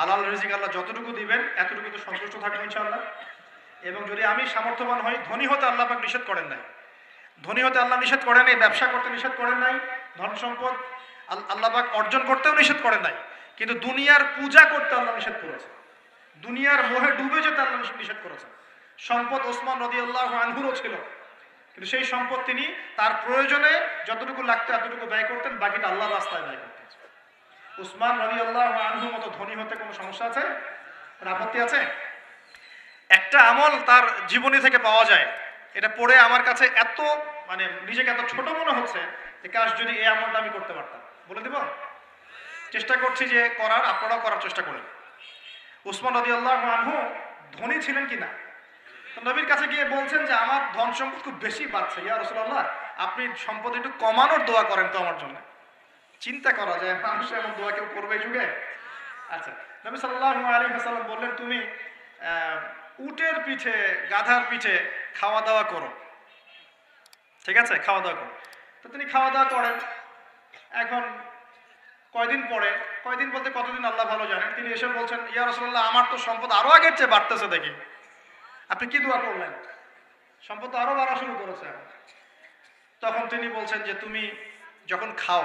হালাল রিজিক আল্লাহ যতটুকু দিবেন, এতটুকু তো সন্তুষ্ট থাকব ইনশাআল্লাহ। এবং যদি আমি সামর্থ্যবান হই, ধনী হতে আল্লাহ পাক নিষেধ করেন নাই। ধনী হতে আল্লাহ নিষেধ করেন নাই, ব্যবসা করতে নিষেধ করেন নাই, ধন সম্পদ আল্লাহ পাক অর্জন করতেও নিষেধ করেন নাই। কিন্তু দুনিয়ার পূজা করতে আল্লাহ নিষেধ করেছে দুনিয়ার মোহে ডুবে যেতে আল্লাহ নিষেধ- করেছেন। সম্পদ ওসমান নদী আল্লাহ আনহুরও ছিল। কিন্তু সেই সম্পদ তিনি তার প্রয়োজনে যতটুকু লাগতো, এতটুকু ব্যয় করতেন, বাকিটা আল্লাহ রাস্তায় ব্যয় করতেন। উসমান রবি আল্লাহ আনহুর মতো ধনী হতে কোনো সমস্যা আছে? আপত্তি আছে? একটা আমল তার জীবনী থেকে পাওয়া যায়। এটা পড়ে আমার কাছে এত মানে নিজেকে এত ছোট মনে হচ্ছে যে কাশ যদি এই আমলটা আমি করতে পারতাম। বলে দিব? চেষ্টা করছি যে করার, আপনারাও করার চেষ্টা করেন। উসমান রদি আল্লাহ আনহু ধনী ছিলেন কি না নবীর কাছে গিয়ে বলছেন যে, আমার ধন সম্পদ খুব বেশি বাড়ছে। ইয়া রসুল্লাহ আপনি সম্পদ একটু কমানোর দোয়া করেন তো আমার জন্য। চিন্তা করা যায় মানুষ এমন দোয়া কেউ করবে যুগে? আচ্ছা নবী সাল্লাহ আলী হাসাল্লাম বললেন, তুমি উটের পিঠে, গাধার পিঠে খাওয়া দাওয়া করো। ঠিক আছে? খাওয়া দাওয়া করো। তো তিনি খাওয়া দাওয়া করেন। এখন কয়দিন পরে, কয়দিন বলতে কতদিন আল্লাহ ভালো জানেন? তিনি এসে বলছেন, ইয়া রসুল্লাহ আমার তো সম্পদ আরও আগের চেয়ে বাড়তেছে দেখি। আপনি কি দোয়া করলেন? সম্পদ তো আরও বাড়া শুরু করেছে তখন তিনি বলছেন যে, তুমি যখন খাও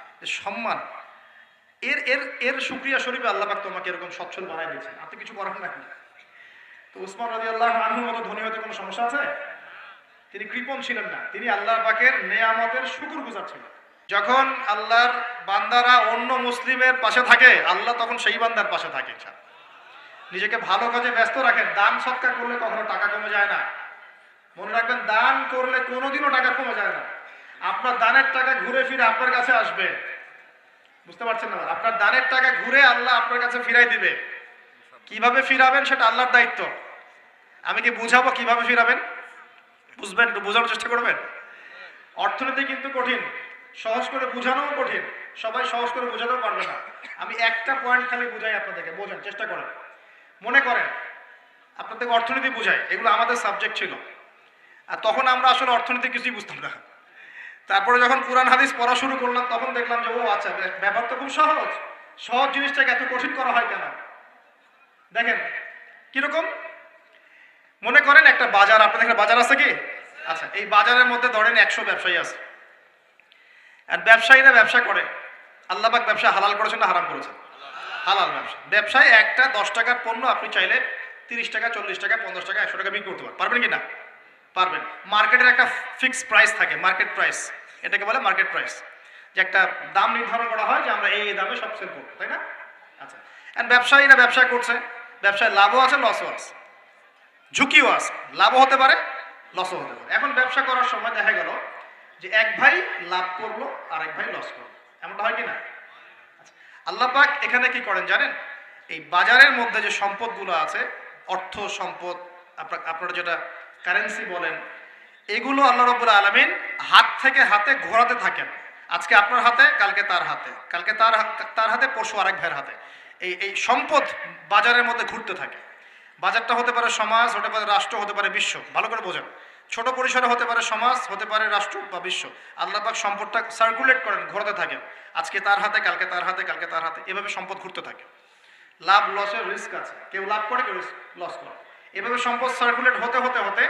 সম্মান, এর এর এর শুক্রিয়া স্বরূপে আল্লাহ পাক তোমাকে এরকম সচ্ছল বানাই দিয়েছেন। আপনি কিছু করার নাকি তো উসমান রাজি আল্লাহ আনহুর মতো ধনী হতে কোনো সমস্যা আছে? তিনি কৃপণ ছিলেন না। তিনি আল্লাহ পাকের নেয়ামতের শুকুর গুজার ছিলেন। যখন আল্লাহর বান্দারা অন্য মুসলিমের পাশে থাকে, আল্লাহ তখন সেই বান্দার পাশে থাকে নিজেকে ভালো কাজে ব্যস্ত রাখেন। দান সৎকা করলে কখনো টাকা কমে যায় না। মনে রাখবেন, দান করলে কোনোদিনও টাকা কমে যায় না। আপনার দানের টাকা ঘুরে ফিরে আপনার কাছে আসবে। বুঝতে পারছেন না? আপনার দানের টাকা ঘুরে আল্লাহ আপনার কাছে ফিরাই দিবে। কীভাবে ফিরাবেন সেটা আল্লাহর দায়িত্ব। আমি কি বুঝাবো কীভাবে ফিরাবেন? বুঝবেন, একটু বোঝানোর চেষ্টা করবেন? অর্থনীতি কিন্তু কঠিন। সহজ করে বোঝানোও কঠিন। সবাই সহজ করে বোঝাতেও পারবে না। আমি একটা পয়েন্ট খালি বুঝাই আপনাদেরকে। বোঝান, চেষ্টা করেন। মনে করেন, আপনাদেরকে অর্থনীতি বুঝাই। এগুলো আমাদের সাবজেক্ট ছিল। আর তখন আমরা আসলে অর্থনীতি কিছুই বুঝতাম না। তারপরে যখন কোরআন হাদিস পড়া শুরু করলাম, তখন দেখলাম যে, ও আচ্ছা ব্যাপ- ব্যাপার তো খুব সহজ। সহজ জিনিসটাকে এত কঠিন করা হয় কেন? দেখেন, কীরকম? মনে করেন একটা বাজার, আপনাদের এখানে বাজার আছে কি? আচ্ছা এই বাজারের মধ্যে ধরেন একশো ব্যবসায়ী আছে। আর ব্যবসায়ীরা ব্যবসা করে। আল্লাহবাক ব্যবসা হালাল করেছেন না হারাম করেছেন? হালাল ব্যবসা। ব্যবসায় একটা দশ টাকার পণ্য আপনি চাইলে তিরিশ টাকা, চল্লিশ টাকা, পঞ্চাশ টাকা, একশো টাকা বিক্রি করতে পারেন। পারবেন কি না? পারবেন। মার্কেটের একটা ফিক্সড প্রাইস থাকে মার্কেট প্রাইস এটাকে বলে মার্কেট প্রাইস যে একটা দাম নির্ধারণ করা হয় যে আমরা এই দামে সব সেল করব তাই না? আচ্ছা আর ব্যবসায়ীরা ব্যবসা করছে ব্যবসায় লাভও আছে লসও আছে ঝুঁকিও আছে লাভও হতে পারে লসও হতে পারে। এখন ব্যবসা করার সময় দেখা গেল যে এক ভাই লাভ করল আর এক ভাই লস করল এমনটা হয় কি না? আচ্ছা, আল্লাহ পাক এখানে কি করেন জানেন? এই বাজারের মধ্যে যে সম্পদগুলো আছে অর্থ সম্পদ আপনারা যেটা কারেন্সি বলেন এগুলো আল্লাহ রবুল্লা আলমিন হাত থেকে হাতে ঘোরাতে থাকেন। আজকে আপনার হাতে, কালকে তার হাতে। কালকে তার তার হাতে, পরশু আরেক ভাইয়ের হাতে। এই এই সম্পদ বাজারের মধ্যে ঘুরতে থাকে। বাজারটা হতে পারে সমাজ, হতে পারে রাষ্ট্র, হতে পারে বিশ্ব। ভালো করে বোঝেন। ছোট পরিসরে হতে পারে সমাজ, হতে পারে রাষ্ট্র বা বিশ্ব। আল্লাহ পাক সম্পদটা সার্কুলেট করেন, ঘোরাতে থাকেন। আজকে তার হাতে, কালকে তার হাতে, কালকে তার হাতে। এভাবে সম্পদ ঘুরতে থাকে। লাভ লসের রিস্ক আছে। কেউ লাভ করে, কেউ লস করে। এভাবে সম্পদ সার্কুলেট হতে হতে হতে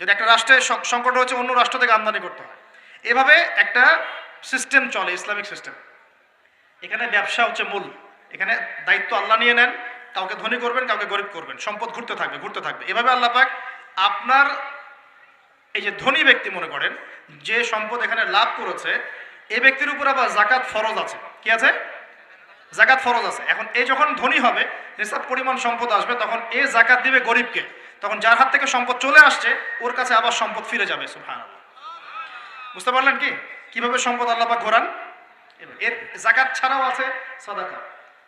যদি একটা রাষ্ট্রের সংকট হচ্ছে, অন্য রাষ্ট্র থেকে আমদানি করতে হয়। এভাবে একটা সিস্টেম চলে, ইসলামিক সিস্টেম এখানে ব্যবসা হচ্ছে মূল। এখানে দায়িত্ব আল্লাহ নিয়ে নেন, কাউকে ধনী করবেন, কাউকে গরিব করবেন। সম্পদ ঘুরতে থাকবে ঘুরতে থাকবে। এভাবে আল্লাহ পাক আপনার এই যে ধনী ব্যক্তি মনে করেন, যে সম্পদ এখানে লাভ করেছে এই ব্যক্তির উপর আবার জাকাত ফরজ আছে। কি আছে? জাকাত ফরজ আছে। এখন এ যখন ধনী হবে নিসাব পরিমাণ সম্পদ আসবে, তখন এ জাকাত দিবে গরিবকে। তখন যার হাত থেকে সম্পদ চলে আসছে, ওর কাছে আবার সম্পদ ফিরে যাবে, সুবহানাল্লাহ। বুঝতে পারলেন কি? কীভাবে সম্পদ আল্লাহ ঘোরান? এর জাকাত ছাড়াও আছে সদাকা।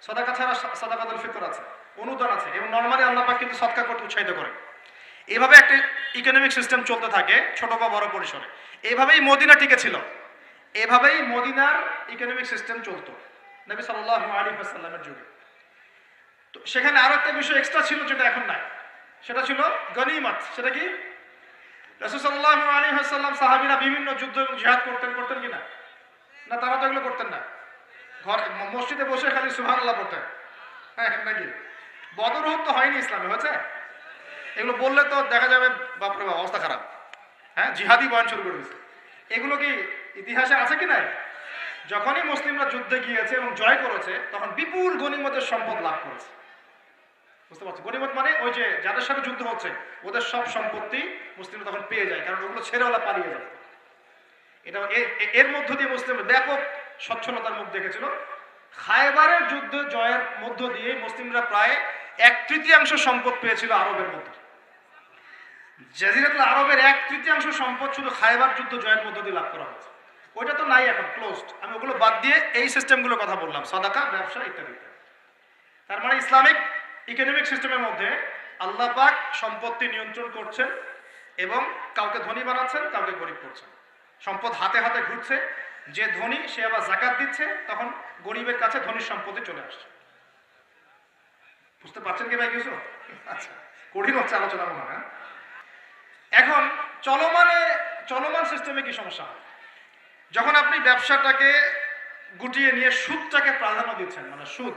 সদাকা ছাড়া সদাকাতুল ফিতর আছে, অনুদান আছে, এবং নর্মালি আল্লাপাক কিন্তু সদকা করতে উৎসাহিত করে এভাবে একটা ইকোনমিক সিস্টেম চলতে থাকে, ছোট বা বড় পরিসরে। এভাবেই মদিনা টিকে ছিল। এভাবেই মদিনার ইকোনমিক সিস্টেম চলতো, নবী সাল্লাল্লাহু আলাইহি ওয়াসাল্লামের যুগে। তো সেখানে আরও একটা বিষয় এক্সট্রা ছিল, যেটা এখন নাই। সেটা ছিল গনিমাত। সেটা কি? রাসূল সাল্লাল্লাহু আলাইহি ওয়াসাল্লাম, সাহাবীরা বিভিন্ন যুদ্ধ এবং জিহাদ করতেন করতেন কি না? তারা তো এগুলো করতেন না। ঘর, মসজিদে বসে খালি সুবহানাল্লাহ পড়তেন। হ্যাঁ নাকি? বদর তো হয়নি ইসলামে, হয়েছে? এগুলো বললে তো দেখা যাবে, বাপরে বাপ, অবস্থা খারাপ। হ্যাঁ জিহাদি বয়ান শুরু করে দিয়েছে। এগুলো কি ইতিহাসে আছে কি নাই? যখনই মুসলিমরা যুদ্ধে গিয়েছে এবং জয় করেছে, তখন বিপুল গণিমতের সম্পদ লাভ করেছে। বুঝতে পারছ। গণিমত মানে ওই যে যাদের সাথে যুদ্ধ হচ্ছে, ওদের সব সম্পত্তি মুসলিমরা তখন পেয়ে যায়, কারণ ওগুলো ছেড়ে ওলা পালিয়ে যায়। এটা এর মধ্য দিয়ে মুসলিম ব্যাপক স্বচ্ছলতার মুখ দেখেছিল। খায়বারের যুদ্ধ জয়ের মধ্য দিয়ে মুসলিমরা প্রায় এক তৃতীয়াংশ সম্পদ পেয়েছিল আরবের মধ্যে। জাজিরাতুল আরবের এক তৃতীয়াংশ সম্পদ শুধু খায়বার যুদ্ধ জয়ের মধ্য দিয়ে লাভ করা হয়েছে। ওইটা তো নাই এখন ক্লোজড আমি ওগুলো বাদ দিয়ে এই সিস্টেমগুলোর কথা বললাম, সদাকা, ব্যবসা ইত্যাদি। তার মানে ইসলামিক ইকোনমিক সিস্টেমের মধ্যে আল্লাহ পাক সম্পত্তি নিয়ন্ত্রণ করছেন এবং কাউকে ধনী বানাচ্ছেন, কাউকে গরিব করছেন। সম্পদ হাতে হাতে ঘুরছে, যে ধনী সে আবার জাকাত দিচ্ছে, তখন গরিবের কাছে ধনীর সম্পত্তি চলে আসছে। বুঝতে পারছেন কি ভাই কিছু? আচ্ছা কঠিন হচ্ছে আলোচনা মনে হয় হ্যাঁ? এখন চলমানে, চলমান সিস্টেমে কি সমস্যা? যখন আপনি ব্যবসাটাকে গুটিয়ে নিয়ে সুদটাকে প্রাধান্য দিচ্ছেন মানে সুদ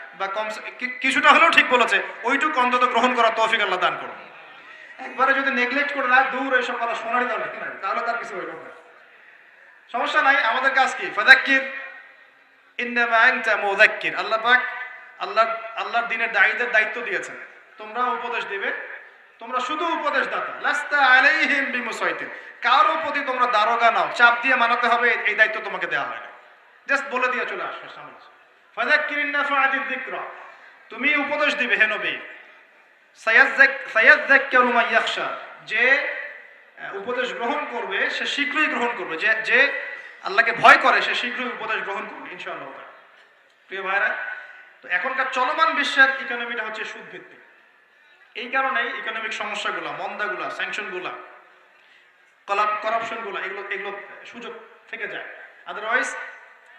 বা কম কিছুটা হলেও ঠিক বলেছে, ওইটুকু অন্তত গ্রহণ করার তৌফিক আল্লাহ দান করুন। একবারে যদি নেগলেক্ট করে না দূর এইসব কথা শোনারই দরকার তাহলে তার কিছু হইল সমস্যা নাই আমাদের কাজ কি? ফাদাক্কির ইন্নামা আনতা মুযাক্কির। আল্লাহ পাক আল্লাহ, আল্লাহর দিনের দায়ীদের দায়িত্ব দিয়েছেন। তোমরা উপদেশ দিবে, তোমরা শুধু উপদেশ দাতা লাস্তা আলাইহিম বিমুসাইতিন। কারও প্রতি তোমরা দারোগা নাও, চাপ দিয়ে মানাতে হবে, এই দায়িত্ব তোমাকে দেওয়া হয় না। জাস্ট বলে দিয়ে চলে আসো সামনে তুমি উপদেশ দিবে হে নবী। যে উপদেশ গ্রহণ করবে, সে শীঘ্রই গ্রহণ করবে। যে যে আল্লাহকে ভয় করে, সে শীঘ্রই উপদেশ গ্রহণ করবে, ইনশাআল্লাহ প্রিয় ভাইরা তো এখনকার চলমান বিশ্বের ইকোনমিটা হচ্ছে সুদ ভিত্তিক এই কারণেই ইকোনমিক সমস্যাগুলো, মন্দাগুলো স্যাংশনগুলো করাপশনগুলো এগুলো এগুলো সুযোগ থেকে যায়। আদারওয়াইজ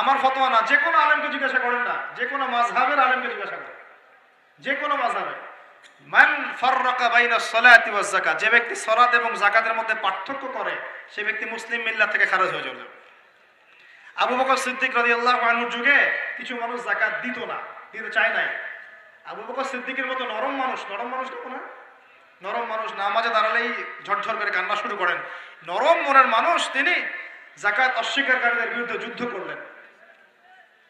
আমার ফতোয়া না, যে কোনো আলেমকে জিজ্ঞাসা করেন না, যে কোনো মাযহাবের আলেমকে জিজ্ঞাসা করেন। যে কোনো মাযহাবে। মান ফাররাকা বাইনা সালাতি ওয়াজ যাকাত, যে ব্যক্তি সালাত এবং যাকাতের মধ্যে পার্থক্য করে, সে ব্যক্তি মুসলিম মিল্লাত থেকে খারাজ হয়ে যাবে। আবু বকর সিদ্দিক রাদিয়াল্লাহু আনহুর যুগে কিছু মানুষ যাকাত দিত না দিতে চায় নাই। আবু বকর সিদ্দিকের মতো নরম মানুষ নরম মানুষ দেখো না নরম মানুষ, নামাজে দাঁড়ালেই ঝরঝর করে কান্না শুরু করেন। নরম মনের মানুষ, তিনি জাকাত অস্বীকারীদের বিরুদ্ধে যুদ্ধ করলেন।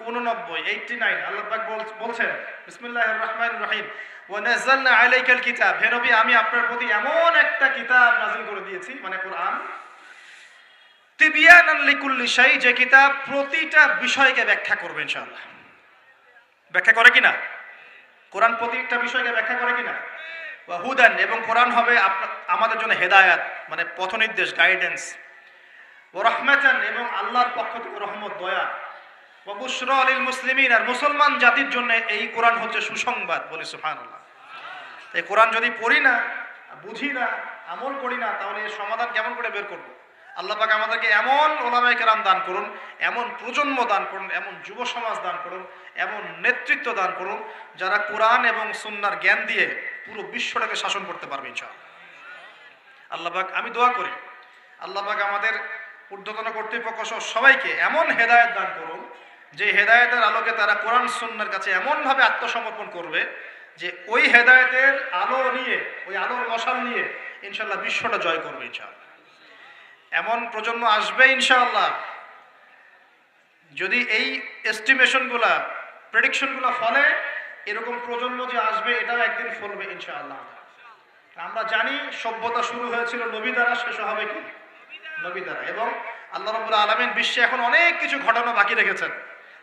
উননব্বই এইটটি নাইন আমি আপনার প্রতি এমন একটা কিতাব নাজিল করে দিয়েছি মানে কোরআন। তিবিয়ানান লিকুল্লি যে কিতাব প্রতিটা বিষয়কে ব্যাখ্যা করবে, ইনশাআল্লাহ। ব্যাখ্যা করে কিনা? কোরআন প্রতিটা বিষয়কে ব্যাখ্যা করে কিনা? বা হুদান, এবং কোরআন হবে আমাদের জন্য হেদায়াত মানে পথনির্দেশ গাইডেন্স ও রহমাতান, এবং আল্লাহর পক্ষ থেকে রহমত, দয়া। বুশরা আলিল মুসলিমিন, আর মুসলমান জাতির জন্য এই কোরআন হচ্ছে সুসংবাদ বলি সুফান আল্লাহ এই কোরআন যদি পড়ি না, বুঝি না, আমল করি না, তাহলে এর সমাধান কেমন করে বের করব? আল্লাহ আমাদেরকে এমন ওলামাই কেরাম দান করুন, এমন প্রজন্ম দান করুন, এমন যুব সমাজ দান করুন, এমন নেতৃত্ব দান করুন, যারা কোরআন এবং সুন্নার জ্ঞান দিয়ে পুরো বিশ্বটাকে শাসন করতে পারবে ইনশাআল্লাহ। আল্লাহ আমি দোয়া করি, আল্লাহ আমাদের ঊর্ধ্বতন কর্তৃপক্ষ সবাইকে এমন হেদায়েত দান করুন যে হেদায়তের আলোকে তারা কোরআন সুন্নার কাছে এমনভাবে আত্মসমর্পণ করবে যে ওই হেদায়েতের আলো নিয়ে, ওই আলোর মশাল নিয়ে ইনশাল্লাহ বিশ্বটা জয় করবে ইনশাআল্লাহ। এমন প্রজন্ম আসবে ইনশাআল্লাহ। যদি এই এস্টিমেশনগুলা প্রেডিকশনগুলো ফলে এরকম প্রজন্ম যে আসবে, এটাও একদিন ফলবে ইনশাআল্লাহ। আমরা জানি সভ্যতা শুরু হয়েছিল নবী দ্বারা, শেষ হবে কি? নবী দ্বারা। এবং আল্লাহ রবুল্লা আলমিন বিশ্বে এখন অনেক কিছু ঘটনা বাকি রেখেছেন।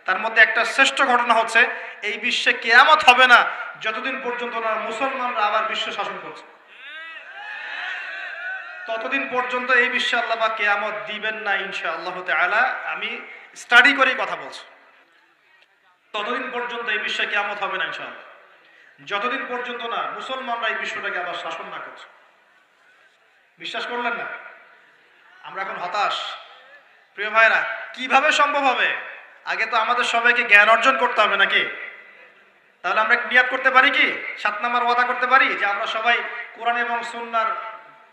তার মধ্যে একটা শ্রেষ্ঠ ঘটনা হচ্ছে, এই বিশ্বে কেয়ামত হবে না যতদিন পর্যন্ত না মুসলমানরা আবার বিশ্ব শাসন করছে। ততদিন পর্যন্ত এই বিশ্বে আল্লাহ বা কেয়ামত দিবেন না ইনশা আল্লাহ তাআলা। আমি স্টাডি করেই কথা বলছি। ততদিন পর্যন্ত এই বিশ্বে কেয়ামত হবে না ইনশাআল্লাহ। যতদিন পর্যন্ত না মুসলমানরা এই বিশ্বটাকে আবার শাসন না করছে। বিশ্বাস করলেন না? আমরা এখন হতাশ। প্রিয় ভাইরা কীভাবে সম্ভব হবে? আগে তো আমাদের সবাইকে জ্ঞান অর্জন করতে হবে নাকি? তাহলে আমরা নিয়াত করতে পারি কি? সাত নাম্বার ওয়াদা করতে পারি যে আমরা সবাই কোরআন এবং সুন্নার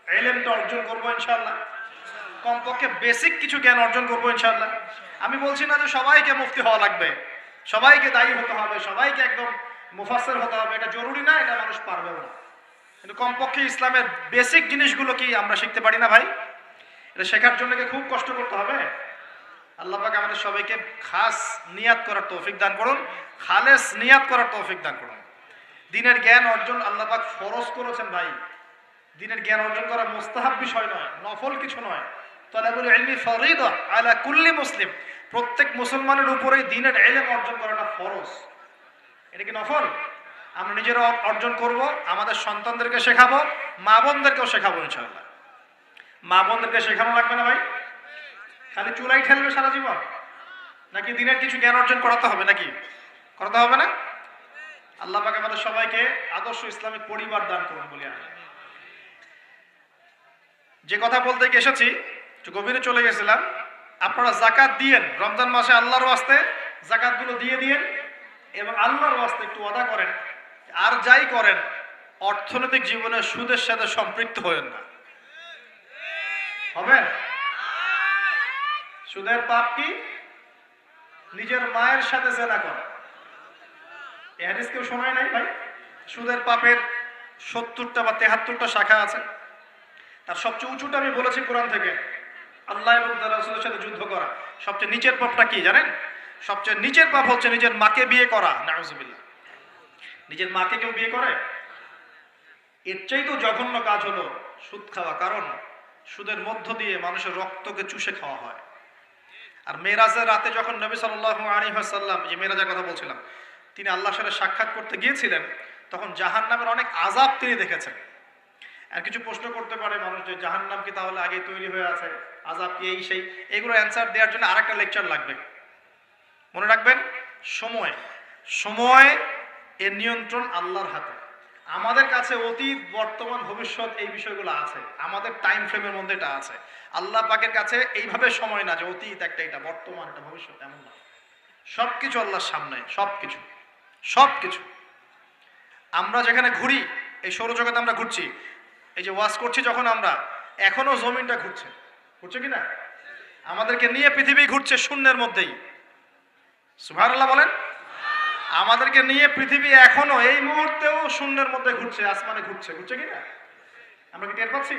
এলেমটা অর্জন করব ইনশাল্লাহ কমপক্ষে বেসিক কিছু জ্ঞান অর্জন করব ইনশাল্লাহ আমি বলছি না যে সবাইকে মুফতি হওয়া লাগবে। সবাইকে দায়ী হতে হবে, সবাইকে একদম মুফাসসির হতে হবে। এটা জরুরি না, এটা মানুষ পারবে না। কিন্তু কমপক্ষে ইসলামের বেসিক জিনিসগুলো কি আমরা শিখতে পারি না ভাই? এটা শেখার জন্য কি খুব কষ্ট করতে হবে? আল্লাহ পাক আমাদের সবাইকে খাস নিয়াত করার তৌফিক দান করুন, খালেস নিয়াত করার তৌফিক দান করুন। দিনের জ্ঞান অর্জন আল্লাহ পাক ফরজ করেছেন ভাই। দিনের জ্ঞান অর্জন করা মোস্তাহাব বিষয় নয়, নফল কিছু নয়। তলাবুল ইলমি ফরিদা আলা কুল্লি মুসলিম। প্রত্যেক মুসলমানের উপরেই দিনের এলেম অর্জন করাটা ফরজ। এটা কি নফল? আমরা নিজেরা অর্জন করব, আমাদের সন্তানদেরকে শেখাবো, মা বোনদেরকেও শেখাবো ইনশাআল্লাহ। মা বোনদেরকে শেখানো লাগবে না ভাই? খালি চুলাই ঠেলবে সারা জীবন? নাকি দিনের কিছু জ্ঞান অর্জন করাতে হবে নাকি? করাতে হবে না? আল্লাহ পাক আমাদের সবাইকে আদর্শ ইসলামিক পরিবার দান করুন বলি আমি। যে কথা বলতে গিয়ে এসেছি গভীরে চলে গেছিলাম। আপনারা জাকাত দিয়েন। রমজান মাসে আল্লাহর ওয়াস্তে জাকাতগুলো দিয়ে দিয়েন এবং আল্লাহর ওয়াস্তে একটু ওয়াদা করেন। আর যাই করেন, অর্থনৈতিক জীবনে সুদের সাথে সম্পৃক্ত হয়েন না। হবে? সুদের পাপ কি? নিজের মায়ের সাথে জেনা করা। এ হাদিস কেউ শোনায় নাই ভাই? সুদের পাপের সত্তরটা বা তেহাত্তরটা শাখা আছে। তার সবচেয়ে উঁচুটা আমি বলেছি কোরআন থেকে। আল্লাহ এবং রাসূলের সাথে যুদ্ধ করা। সবচেয়ে নিচের পাপটা কি জানেন? সবচেয়ে নিচের পাপ হচ্ছে নিজের মাকে বিয়ে করা। নাউজুবিল্লাহ। নিজের মাকে কেউ বিয়ে করে? এর চাইতেও জঘন্য কাজ হলো সুদ খাওয়া। কারণ সুদের মধ্য দিয়ে মানুষের রক্তকে চুষে খাওয়া হয়। আর মেরাজের রাতে যখন নবী সাল্লাল্লাহু আলাইহি ওয়াসাল্লাম, যে মেরাজের কথা বলছিলাম, তিনি আল্লাহর সাথে সাক্ষাৎ করতে গিয়েছিলেন, তখন জাহান্নামের অনেক আজাব তিনি দেখেছেন। আর কিছু প্রশ্ন করতে পারে মানুষ যে, জাহান্নাম কি তাহলে আগে তৈরি হয়ে আছে? আজাব কি এই সেই? এগুলো অ্যান্সার দেওয়ার জন্য আরেকটা লেকচার লাগবে। মনে রাখবেন, সময়। সময় এর নিয়ন্ত্রণ আল্লাহর হাতে। আমাদের কাছে অতীত, বর্তমান, ভবিষ্যৎ এই বিষয়গুলো আছে। আমাদের টাইম ফ্রেমের মধ্যে এটা আছে। আল্লাহ পাকের কাছে এইভাবে সময় না যে অতীত একটা এটা, বর্তমান একটা, ভবিষ্যৎ এমন না। সব কিছু আল্লাহর সামনে সব কিছু সব কিছু আমরা যেখানে ঘুরি, এই সৌরজগতে আমরা ঘুরছি। এই যে ওয়াশ করছি যখন আমরা, এখনও জমিনটা ঘুরছে। ঘুরছে কি না? আমাদেরকে নিয়ে পৃথিবী ঘুরছে শূন্যের মধ্যেই। সুভারল্লাহ বলেন আমাদেরকে নিয়ে পৃথিবী এখনও এই মুহূর্তেও শূন্যের মধ্যে ঘুরছে, আসমানে ঘুরছে। ঘুরছে কি না আমরা কি টের পাচ্ছি?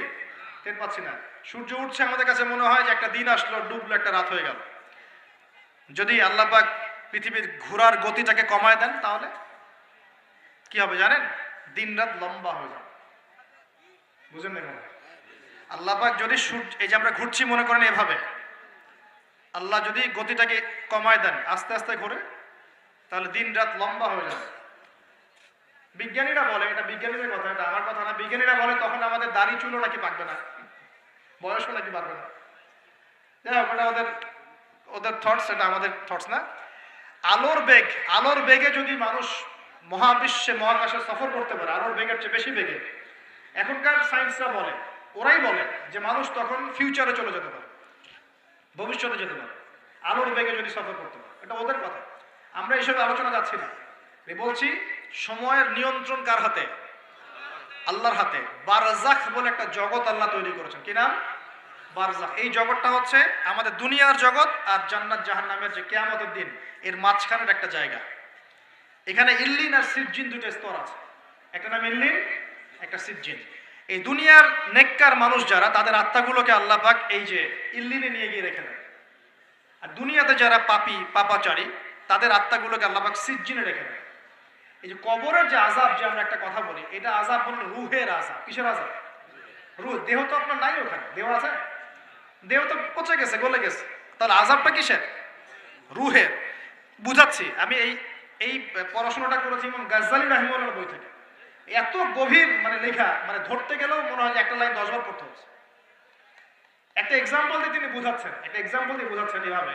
টের পাচ্ছি না। সূর্য উঠছে আমাদের কাছে মনে হয় যে একটা দিন আসলো, ডুবলো একটা রাত হয়ে গেল। যদি আল্লাহ পাক পৃথিবীর ঘোরার গতিটাকে কমায় দেন তাহলে? কি হবে জানেন? দিন রাত লম্বা হয়ে যাবে। বুঝেন না মনে হয়? আল্লাহ পাক যদি সূর্য এই যে আমরা ঘুরছি মনে করেন এভাবে, আল্লাহ যদি গতিটাকে কমায় দেন, আস্তে আস্তে ঘুরে তাহলে দিন রাত লম্বা হয়ে যাবে। বিজ্ঞানীরা বলে, এটা বিজ্ঞানীদের কথা, এটা আমার কথা না, বিজ্ঞানীরা বলে তখন আমাদের দাড়ি চুলো নাকি পাকবে না, বয়সও নাকি পারবে না। যাই হোক ওটা ওদের ওদের থটস এটা আমাদের থটস না। আলোর বেগ, আলোর বেগে যদি মানুষ মহাবিশ্বে, মহাকাশে সফর করতে পারে, আলোর বেগের চেয়ে বেশি বেগে। এখনকার সায়েন্সরা বলে, ওরাই বলে যে মানুষ তখন ফিউচারে চলে যেতে পারে, ভবিষ্যতে যেতে পারে, আলোর বেগে যদি সফর করতে পারে। এটা ওদের কথা। আমরা এইসব আলোচনা যাচ্ছি না। আমি বলছি, সময়ের নিয়ন্ত্রণ কার হাতে? আল্লাহর হাতে। বারজাখ বলে একটা জগৎ আল্লাহ তৈরি করেছেন। কি নাম? বারজাখ এই জগৎটা হচ্ছে আমাদের দুনিয়ার জগৎ আর জান্নাত জাহান্নামের যে কেয়ামতের দিন, এর মাঝখানের একটা জায়গা। এখানে ইল্লিন আর সিজ্জিন দুটো স্তর আছে। একটা নাম ইল্লিন, একটা সিজ্জিন। এই দুনিয়ার নেককার মানুষ যারা, তাদের আত্মাগুলোকে আল্লাহ পাক এই যে ইল্লিনে নিয়ে গিয়ে রেখে দেয় আর দুনিয়াতে যারা পাপি, পাপাচারী তাদের আত্মাগুলোকে আল্লাহ পাক সিজ্জিনে রেখে দেয়। এই যে কবরের যে আজাব যে আমরা একটা কথা বলি, এটা আজাব বলল রুহের আজাব কিসের আজাব রুহ, দেহ তো আপনার নাই ওখানে। দেহ আছে? দেহ তো পচে গেছে, গলে গেছে। তাহলে আজাবটা কিসের? রুহের। বুঝাচ্ছি, আমি এই এই পড়াশোনাটা করেছি ইমাম গাজ্জালি রাহিমুল্লাহ বই থেকে। এত গভীর মানে লেখা মানে ধরতে গেলেও মনে হয় যে একটা লাইন দশবার পড়তে হচ্ছে। একটা এক্সাম্পল দিয়ে তিনি বুঝাচ্ছেন, একটা এক্সাম্পল দিয়ে বুঝাচ্ছেন এভাবে।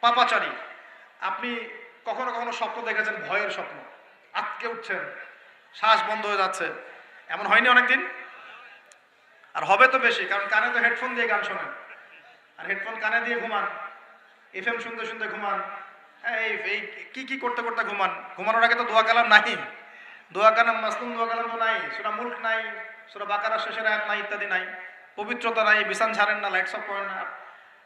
পাপাচারী। আপনি কখনো কখনো স্বপ্ন দেখেছেন, ভয়ের স্বপ্ন। আটকে উঠছেন, শ্বাস বন্ধ হয়ে যাচ্ছে। এমন হয়নি অনেকদিন? আর হবে তো বেশি, কারণ কানে তো হেডফোন দিয়ে গান শোনেন। আর হেডফোন কানে দিয়ে ঘুমান। এফ এম শুনতে শুনতে ঘুমান। এই এই, কি কি করতে করতে ঘুমান? ঘুমানোর আগে তো দোয়া কালাম নাই। দোয়া কালাম, মাসলুম দোয়া কালাম তো নাই। সুরা মুল্ক নাই, সুরা বাকারা শেষের আয়াত নাই ইত্যাদি নাই। পবিত্রতা নাই, বিছান ছাড়েন না, লাইটস অফ করেন না।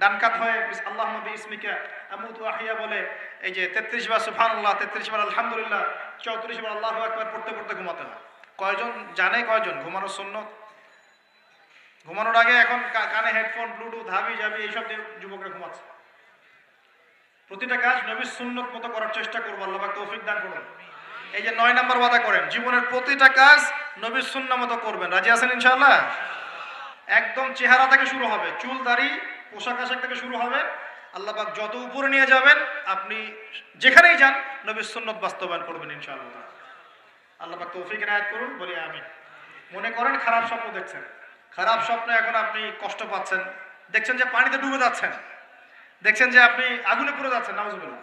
ডান কাত হয়ে আল্লাহ নবী ইসমিকা আমুত আহিয়া বলে, এই যে তেত্রিশ বার সুফান আল্লাহ তেত্রিশ বার আলহামদুলিল্লাহ, চৌত্রিশ বার আল্লাহ একবার পড়তে পড়তে ঘুমাতে হয়। কয়জন জানে কয়জন? ঘুমানোর সুন্নত? ঘুমানোর আগে এখন কানে হেডফোন ব্লুটুথ হাবি জাবি এইসব দিয়ে যুবকরা ঘুমাচ্ছে। প্রতিটা কাজ নবীর সুন্নত মতো করার চেষ্টা করব, আল্লাহ তৌফিক দান করুন। এই যে নয় নাম্বার ওয়াদা করেন, জীবনের প্রতিটা কাজ নবীর সুন্না মতো করবেন। রাজি আছেন ইনশাআল্লাহ? একদম চেহারা থেকে শুরু হবে, চুল দাড়ি পোশাক আশাক থেকে শুরু হবে। আল্লাহ পাক যত উপরে নিয়ে যাবেন, আপনি যেখানেই যান, নবীর সুন্নত বাস্তবায়ন করবেন ইনশাআল্লাহ। আল্লাহ পাক তৌফিক রায়াত করুন, বলি আমি মনে করেন খারাপ স্বপ্ন দেখছেন। খারাপ স্বপ্নে এখন আপনি কষ্ট পাচ্ছেন। দেখছেন যে পানিতে ডুবে যাচ্ছেন। দেখছেন যে আপনি আগুনে পুড়ে যাচ্ছেন, নাউজুবিল্লাহ।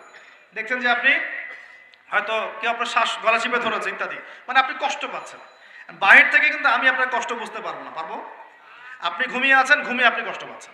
দেখছেন যে আপনি হয়তো কেউ আপনার শ্বাস গলা চিপে ধরেছে, ইত্যাদি। মানে আপনি কষ্ট পাচ্ছেন। বাহির থেকে কিন্তু আমি আপনার কষ্ট বুঝতে পারব না, পারব? আপনি ঘুমিয়ে আছেন, ঘুমিয়ে আপনি কষ্ট পাচ্ছেন।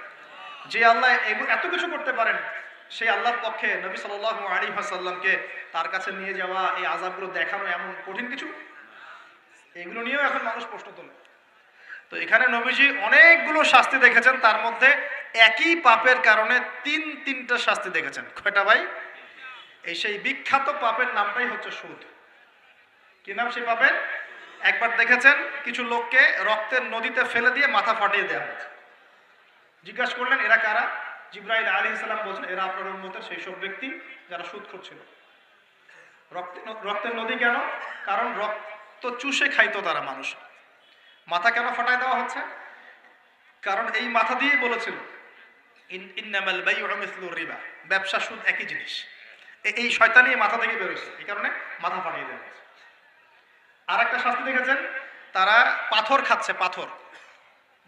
যে আল্লাহ এত কিছু করতে পারেন, সেই আল্লাহর পক্ষে নবী সাল আলী হাসাল্লামকে তার কাছে নিয়ে যাওয়া, এই আজাবগুলো দেখানো এমন কঠিন কিছু? এগুলো নিয়েও এখন মানুষ প্রশ্ন তোলে। তো এখানে নবীজি অনেকগুলো শাস্তি দেখেছেন, তার মধ্যে একই পাপের কারণে তিন তিনটা শাস্তি দেখেছেন। কয়টা ভাই? এই সেই বিখ্যাত পাপের নামটাই হচ্ছে সুদ। কি নাম সেই পাপের? একবার দেখেছেন, কিছু লোককে রক্তের নদীতে ফেলে দিয়ে মাথা ফাটিয়ে দেওয়া হয়েছে। জিজ্ঞাসা করলেন, এরা কারা? জিব্রাইল আলী ইসলাম বলছেন, এরা আপনার উন্মতের সেই সব ব্যক্তি যারা সুদ করছিল রক্তে রক্তের নদী কেন? কারণ রক্ত চুষে খাইতো তারা মানুষ। মাথা কেন ফাটায় দেওয়া হচ্ছে? কারণ এই মাথা দিয়ে বলেছিল রিবা। ব্যবসা সুদ একই জিনিস। এই শয়তানি মাথা থেকে বেরোচ্ছে এই কারণে মাথা ফাটিয়ে দেওয়া হয়েছে। আর একটা শাস্তি দেখেছেন, তারা পাথর খাচ্ছে, পাথর।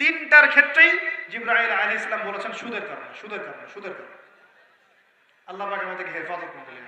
তিনটার ক্ষেত্রেই জিব্রাহিল আলী ইসলাম বলেছেন, সুদের কারণে সুদের কারণে সুদের কারণে। আল্লাহ আমাদেরকে হেফাজত করে দিলেন